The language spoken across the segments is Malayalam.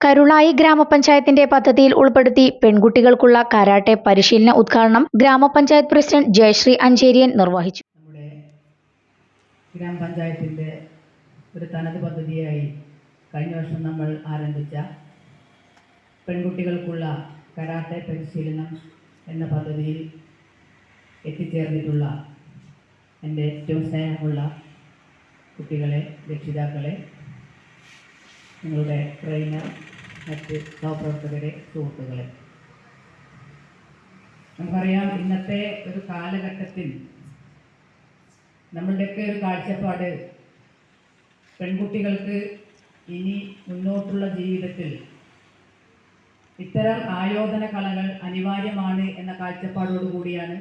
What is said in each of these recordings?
Karulai ഗ്രാമപഞ്ചായത്തിന്റെ പദ്ധതിയിൽ ഉൾപ്പെടുത്തി പെൺകുട്ടികൾക്കുള്ള കരാട്ടെ പരിശീലന ഉദ്ഘാടനം ഗ്രാമപഞ്ചായത്ത് പ്രസിഡന്റ് ജയശ്രീ അഞ്ചേരിയൻ നിർവഹിച്ചു. നമ്മുടെ ഗ്രാമപഞ്ചായത്തിന്റെ ഒരു തനത് പദ്ധതിയായി കഴിഞ്ഞ വർഷം നമ്മൾ ആരംഭിച്ച പെൺകുട്ടികൾക്കുള്ള കരാട്ടെ പരിശീലനം എന്ന പദ്ധതിയിൽ എത്തിച്ചേർന്നിട്ടുള്ള എന്റെ ഏറ്റവും സ്നേഹമുള്ള കുട്ടികളെ രക്ഷിതാക്കളെ നിങ്ങളുടെ ട്രെയിനർ മറ്റ് സഹപ്രവർത്തകരെ സുഹൃത്തുക്കളെ. നമുക്കറിയാം ഇന്നത്തെ ഒരു കാലഘട്ടത്തിൽ നമ്മളുടെയൊക്കെ ഒരു കാഴ്ചപ്പാട് പെൺകുട്ടികൾക്ക് ഇനി മുന്നോട്ടുള്ള ജീവിതത്തിൽ ഇത്തരം ആയോധന കലകൾ അനിവാര്യമാണ് എന്ന കാഴ്ചപ്പാടോടുകൂടിയാണ്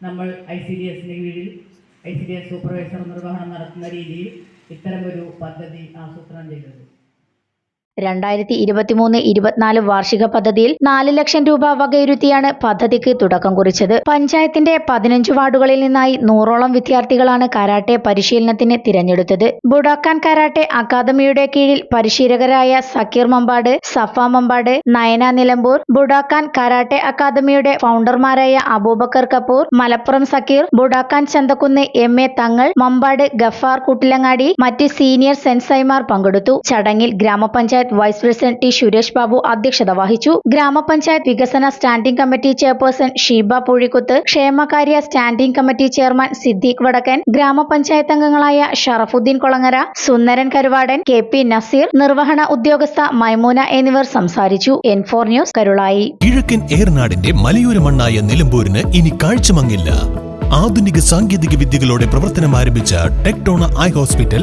നമ്മൾ ഐ സി ഡി എസിന്റെ കീഴിൽ I C D S supervisor നിർവഹണം നടത്തുന്ന രീതിയിൽ ഇത്തരമൊരു പദ്ധതി ആസൂത്രണം ചെയ്തത്. രണ്ടായിരത്തി ഇരുപത്തിമൂന്ന് ഇരുപത്തിനാല് വാർഷിക പദ്ധതിയിൽ നാല് ലക്ഷം രൂപ വകയിരുത്തിയാണ് പദ്ധതിക്ക് തുടക്കം കുറിച്ചത്. പഞ്ചായത്തിന്റെ പതിനഞ്ച് വാർഡുകളിൽ നിന്നായി നൂറോളം വിദ്യാർത്ഥികളാണ് കരാട്ടെ പരിശീലനത്തിന് തിരഞ്ഞെടുത്തത്. ബുഡാക്കാൻ കരാട്ടെ അക്കാദമിയുടെ കീഴിൽ പരിശീലകരായ സക്കീർ മമ്പാട് സഫ മമ്പാട് നയന നിലമ്പൂർ ബുഡാക്കാൻ കരാട്ടെ അക്കാദമിയുടെ ഫൗണ്ടർമാരായ Aboobacker Kapoor Malappuram Zakir Budokan Chanthakkunnu M A Thangal Mambad Gafar Kuttilangadi മറ്റ് സീനിയർ സെൻസൈമാർ പങ്കെടുത്തു. ചടങ്ങിൽ gramapanchayat vice president T Suresh Babu അധ്യക്ഷത വഹിച്ചു. ഗ്രാമപഞ്ചായത്ത് വികസന standing committee chairperson Sheeba Poozhikkuth ക്ഷേമകാര്യ standing committee chairman Siddique Vadakkan gramapanchayat അംഗങ്ങളായ ഷറഫുദ്ദീൻ കൊളങ്ങര സുന്ദരൻ കരുവാടൻ കെ പി നസീർ നിർവഹണ ഉദ്യോഗസ്ഥ മൈമൂന എന്നിവർ സംസാരിച്ചു. N four news Karulai. കിഴക്കൻ ഏറനാടിന്റെ മലയോര മണ്ണായ നിലമ്പൂരിന് ഇനി കാഴ്ചമങ്ങില്ല. ആധുനിക സാങ്കേതിക വിദ്യകളോടെ പ്രവർത്തനം ആരംഭിച്ച ടെക്ടോണ ഐ ഹോസ്പിറ്റൽ